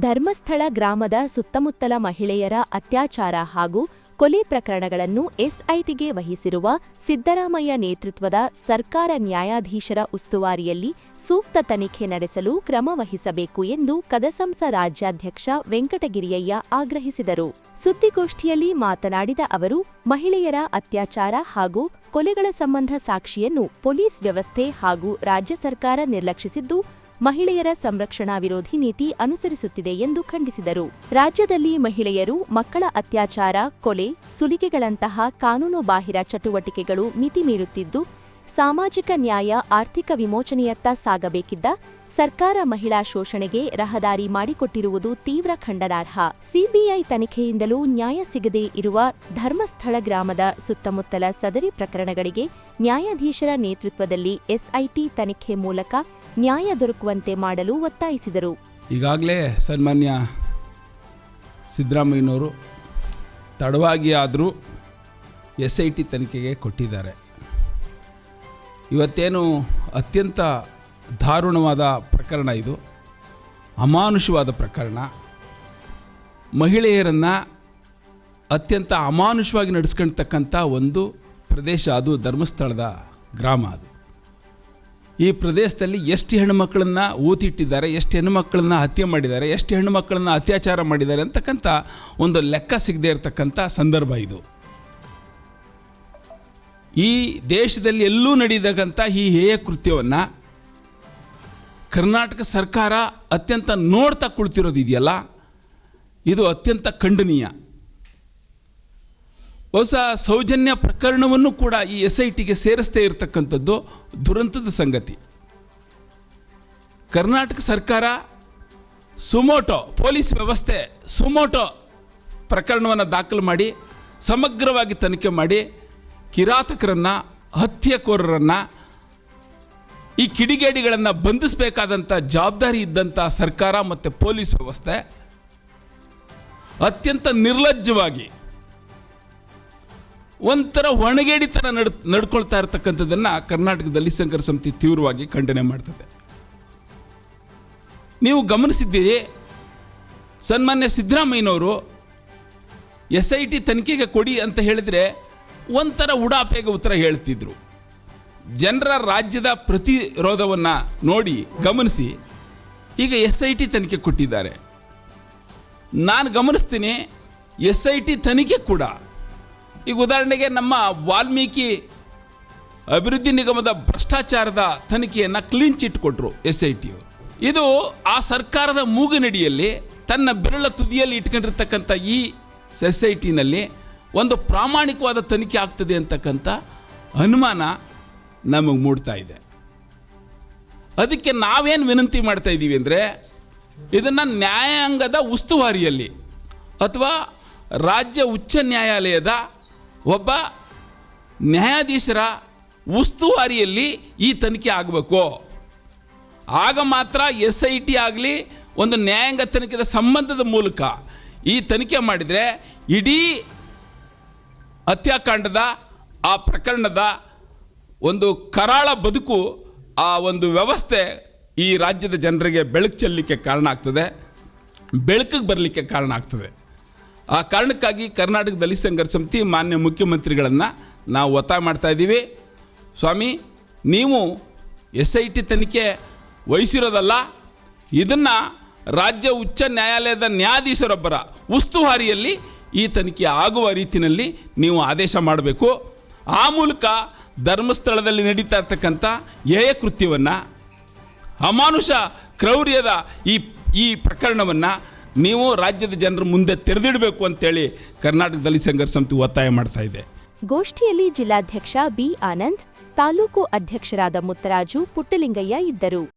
ಧರ್ಮಸ್ಥಳ ಗ್ರಾಮದ ಸುತ್ತಮುತ್ತಲ ಮಹಿಳೆಯರ ಅತ್ಯಾಚಾರ ಹಾಗೂ ಕೊಲೆ ಪ್ರಕರಣಗಳನ್ನು ಎಸ್ಐಟಿಗೆ ವಹಿಸಿರುವ ಸಿದ್ದರಾಮಯ್ಯ ನೇತೃತ್ವದ ಸರ್ಕಾರ ನ್ಯಾಯಾಧೀಶರ ಉಸ್ತುವಾರಿಯಲ್ಲಿ ಸೂಕ್ತ ತನಿಖೆ ನಡೆಸಲು ಕ್ರಮ ವಹಿಸಬೇಕು ಎಂದು ಕದಸಂಸ ರಾಜ್ಯಾಧ್ಯಕ್ಷ ವೆಂಕಟಗಿರಿಯಯ್ಯ ಆಗ್ರಹಿಸಿದರು. ಸುದ್ದಿಗೋಷ್ಠಿಯಲ್ಲಿ ಮಾತನಾಡಿದ ಅವರು, ಮಹಿಳೆಯರ ಅತ್ಯಾಚಾರ ಹಾಗೂ ಕೊಲೆಗಳ ಸಂಬಂಧ ಸಾಕ್ಷಿಯನ್ನು ಪೊಲೀಸ್ ವ್ಯವಸ್ಥೆ ಹಾಗೂ ರಾಜ್ಯ ಸರ್ಕಾರ ನಿರ್ಲಕ್ಷಿಸಿದ್ದು ಮಹಿಳೆಯರ ಸಂರಕ್ಷಣಾ ವಿರೋಧಿ ನೀತಿ ಅನುಸರಿಸುತ್ತಿದೆ ಎಂದು ಖಂಡಿಸಿದರು. ರಾಜ್ಯದಲ್ಲಿ ಮಹಿಳೆಯರು, ಮಕ್ಕಳ ಅತ್ಯಾಚಾರ, ಕೊಲೆ, ಸುಲಿಗೆಗಳಂತಹ ಕಾನೂನುಬಾಹಿರ ಚಟುವಟಿಕೆಗಳು ಮಿತಿ ಮೀರುತ್ತಿದ್ದು ಸಾಮಾಜಿಕ ನ್ಯಾಯ, ಆರ್ಥಿಕ ವಿಮೋಚನೆಯತ್ತ ಸಾಗಬೇಕಿದ್ದ ಸರ್ಕಾರ ಮಹಿಳಾ ಶೋಷಣೆಗೆ ರಹದಾರಿ ಮಾಡಿಕೊಟ್ಟಿರುವುದು ತೀವ್ರ ಖಂಡನಾರ್ಹ. ಸಿಬಿಐ ತನಿಖೆಯಿಂದಲೂ ನ್ಯಾಯ ಸಿಗದೇ ಇರುವ ಧರ್ಮಸ್ಥಳ ಗ್ರಾಮದ ಸುತ್ತಮುತ್ತಲ ಸದರಿ ಪ್ರಕರಣಗಳಿಗೆ ನ್ಯಾಯಾಧೀಶರ ನೇತೃತ್ವದಲ್ಲಿ ಎಸ್ಐಟಿ ತನಿಖೆ ಮೂಲಕ ನ್ಯಾಯ ದೊರಕುವಂತೆ ಮಾಡಲು ಒತ್ತಾಯಿಸಿದರು. ಈಗಾಗಲೇ ಸನ್ಮಾನ್ಯ ಸಿದ್ದರಾಮಯ್ಯನವರು ತಡವಾಗಿ ಆದರೂ ಎಸ್ಐಟಿ ತನಿಖೆಗೆ ಕೊಟ್ಟಿದ್ದಾರೆ. ಇವತ್ತೇನು ಅತ್ಯಂತ ದಾರುಣವಾದ ಪ್ರಕರಣ ಇದು. ಅಮಾನುಷವಾದ ಪ್ರಕರಣ. ಮಹಿಳೆಯರನ್ನು ಅತ್ಯಂತ ಅಮಾನುಷವಾಗಿ ನಡೆಸ್ಕೊಳ್ತಕ್ಕಂಥ ಒಂದು ಪ್ರದೇಶ ಅದು, ಧರ್ಮಸ್ಥಳದ ಗ್ರಾಮ ಅದು. ಈ ಪ್ರದೇಶದಲ್ಲಿ ಎಷ್ಟು ಹೆಣ್ಣುಮಕ್ಕಳನ್ನ ಊತಿಟ್ಟಿದ್ದಾರೆ ಎಷ್ಟು ಹೆಣ್ಣುಮಕ್ಕಳನ್ನ ಹತ್ಯೆ ಮಾಡಿದ್ದಾರೆ, ಎಷ್ಟು ಹೆಣ್ಣುಮಕ್ಕಳನ್ನ ಅತ್ಯಾಚಾರ ಮಾಡಿದ್ದಾರೆ ಅಂತಕ್ಕಂಥ ಒಂದು ಲೆಕ್ಕ ಸಿಗದೇ ಇರತಕ್ಕಂಥ ಸಂದರ್ಭ ಇದು. ಈ ದೇಶದಲ್ಲಿ ಎಲ್ಲೂ ನಡೆಯತಕ್ಕಂಥ ಈ ಹೇಯ ಕೃತ್ಯವನ್ನು ಕರ್ನಾಟಕ ಸರ್ಕಾರ ಅತ್ಯಂತ ನೋಡ್ತಾ ಕುಳಿತಿರೋದು ಇದೆಯಲ್ಲ? ಇದು ಅತ್ಯಂತ ಖಂಡನೀಯ. ಬಹುಶಃ ಸೌಜನ್ಯ ಪ್ರಕರಣವನ್ನು ಕೂಡ ಈ ಎಸ್ ಐ ಟಿಗೆ ಸೇರಿಸ್ತೇ ಇರತಕ್ಕಂಥದ್ದು ದುರಂತದ ಸಂಗತಿ. ಕರ್ನಾಟಕ ಸರ್ಕಾರ ಸುಮೋಟೋ, ಪೊಲೀಸ್ ವ್ಯವಸ್ಥೆ ಸುಮೋಟೋ ಪ್ರಕರಣವನ್ನು ದಾಖಲು ಮಾಡಿ, ಸಮಗ್ರವಾಗಿ ತನಿಖೆ ಮಾಡಿ ಕಿರಾತಕರನ್ನು, ಹತ್ಯೆಕೋರರನ್ನು, ಈ ಕಿಡಿಗೇಡಿಗಳನ್ನು ಬಂಧಿಸಬೇಕಾದಂಥ ಜವಾಬ್ದಾರಿ ಇದ್ದಂಥ ಸರ್ಕಾರ ಮತ್ತು ಪೊಲೀಸ್ ವ್ಯವಸ್ಥೆ ಅತ್ಯಂತ ನಿರ್ಲಜ್ಜವಾಗಿ ಒಂಥರ ಒಣಗೇಡಿತನ ನಡ್, ನಡ್ಕೊಳ್ತಾ ಇರತಕ್ಕಂಥದ್ದನ್ನು ಕರ್ನಾಟಕದಲ್ಲಿ ಸಂಘರ್ಷ ಸಮಿತಿ ತೀವ್ರವಾಗಿ ಖಂಡನೆ ಮಾಡ್ತದೆ. ನೀವು ಗಮನಿಸಿದ್ದೀರಿ, ಸನ್ಮಾನ್ಯ ಸಿದ್ದರಾಮಯ್ಯನವರು ಎಸ್ ಐ ಟಿ ತನಿಖೆಗೆ ಕೊಡಿ ಅಂತ ಹೇಳಿದರೆ ಒಂಥರ ಉಡಾಪೆಗೆ ಉತ್ತರ ಹೇಳ್ತಿದ್ರು. ಜನರ ರಾಜ್ಯದ ಪ್ರತಿರೋಧವನ್ನು ನೋಡಿ ಗಮನಿಸಿ. ಈಗ ಎಸ್ ಐ ಟಿ ತನಿಖೆ ಕೊಟ್ಟಿದ್ದಾರೆ. ನಾನು ಗಮನಿಸ್ತೀನಿ ಎಸ್ ಐ ಟಿ ತನಿಖೆ ಕೂಡ. ಈಗ ಉದಾಹರಣೆಗೆ ನಮ್ಮ ವಾಲ್ಮೀಕಿ ಅಭಿವೃದ್ಧಿ ನಿಗಮದ ಭ್ರಷ್ಟಾಚಾರದ ತನಿಖೆಯನ್ನು ಕ್ಲೀನ್ ಚಿಟ್ ಕೊಟ್ಟರು ಎಸ್ ಐ ಟಿ ಇದು ಆ ಸರ್ಕಾರದ ಮೂಗಿನಡಿಯಲ್ಲಿ ತನ್ನ ಬೆರಳ ತುದಿಯಲ್ಲಿ ಇಟ್ಕೊಂಡಿರ್ತಕ್ಕಂಥ ಈ ಎಸ್ ಐ ಟಿನಲ್ಲಿ ಒಂದು ಪ್ರಾಮಾಣಿಕವಾದ ತನಿಖೆ ಆಗ್ತದೆ ಅಂತಕ್ಕಂಥ ಅನುಮಾನ ನಮಗೆ ಮೂಡ್ತಾ ಇದೆ. ಅದಕ್ಕೆ ನಾವೇನು ವಿನಂತಿ ಮಾಡ್ತಾ ಇದ್ದೀವಿ ಅಂದರೆ, ಇದನ್ನು ನ್ಯಾಯಾಂಗದ ಉಸ್ತುವಾರಿಯಲ್ಲಿ ಅಥವಾ ರಾಜ್ಯ ಉಚ್ಚ ನ್ಯಾಯಾಲಯದ ಒಬ್ಬ ನ್ಯಾಯಾಧೀಶರ ಉಸ್ತುವಾರಿಯಲ್ಲಿ ಈ ತನಿಖೆ ಆಗಬೇಕು. ಆಗ ಮಾತ್ರ ಎಸ್ ಐ ಟಿ ಆಗಲಿ, ಒಂದು ನ್ಯಾಯಾಂಗ ತನಿಖೆದ ಸಂಬಂಧದ ಮೂಲಕ ಈ ತನಿಖೆ ಮಾಡಿದರೆ ಇಡೀ ಹತ್ಯಾಕಾಂಡದ ಆ ಪ್ರಕರಣದ ಒಂದು ಕರಾಳ ಬದುಕು, ಆ ಒಂದು ವ್ಯವಸ್ಥೆ ಈ ರಾಜ್ಯದ ಜನರಿಗೆ ಬೆಳಕು ಚೆಲ್ಲಲಿಕ್ಕೆ ಕಾರಣ ಆಗ್ತದೆ. ಬೆಳಕಿಗೆ ಬರಲಿಕ್ಕೆ ಕಾರಣ ಆಗ್ತದೆ. ಆ ಕಾರಣಕ್ಕಾಗಿ ಕರ್ನಾಟಕ ದಲಿತ ಸಂಘರ್ಷ ಸಮಿತಿ ಮಾನ್ಯ ಮುಖ್ಯಮಂತ್ರಿಗಳನ್ನು ನಾವು ಒತ್ತಾಯ ಮಾಡ್ತಾ ಇದ್ದೀವಿ. ಸ್ವಾಮಿ, ನೀವು ಎಸ್ ಐ ಟಿ ತನಿಖೆ ವಹಿಸಿರೋದಲ್ಲ, ಇದನ್ನು ರಾಜ್ಯ ಉಚ್ಚ ನ್ಯಾಯಾಲಯದ ನ್ಯಾಯಾಧೀಶರೊಬ್ಬರ ಉಸ್ತುವಾರಿಯಲ್ಲಿ ಈ ತನಿಖೆ ಆಗುವ ರೀತಿಯಲ್ಲಿ ನೀವು ಆದೇಶ ಮಾಡಬೇಕು. ಆ ಮೂಲಕ ಧರ್ಮಸ್ಥಳದಲ್ಲಿ ನಡೀತಾ ಇರ್ತಕ್ಕಂಥ ಏಯ ಕೃತ್ಯವನ್ನು, ಅಮಾನುಷ ಕ್ರೌರ್ಯದ ಈ ಈ ಪ್ರಕರಣವನ್ನು ನೀವು ರಾಜ್ಯದ ಜನರ ಮುಂದೆ ತೆರೆದಿಡಬೇಕು ಅಂತೇಳಿ ಕರ್ನಾಟಕ ದಲಿತ ಸಂಘರ್ಷ ಸಮಿತಿ ಒತ್ತಾಯ ಮಾಡ್ತಾ ಇದೆ. ಗೋಷ್ಠಿಯಲ್ಲಿ ಜಿಲ್ಲಾಧ್ಯಕ್ಷ ಬಿ ಆನಂದ್, ತಾಲೂಕು ಅಧ್ಯಕ್ಷರಾದ ಮುತ್ತರಾಜು ಪುಟ್ಟಲಿಂಗಯ್ಯ ಇದ್ದರು.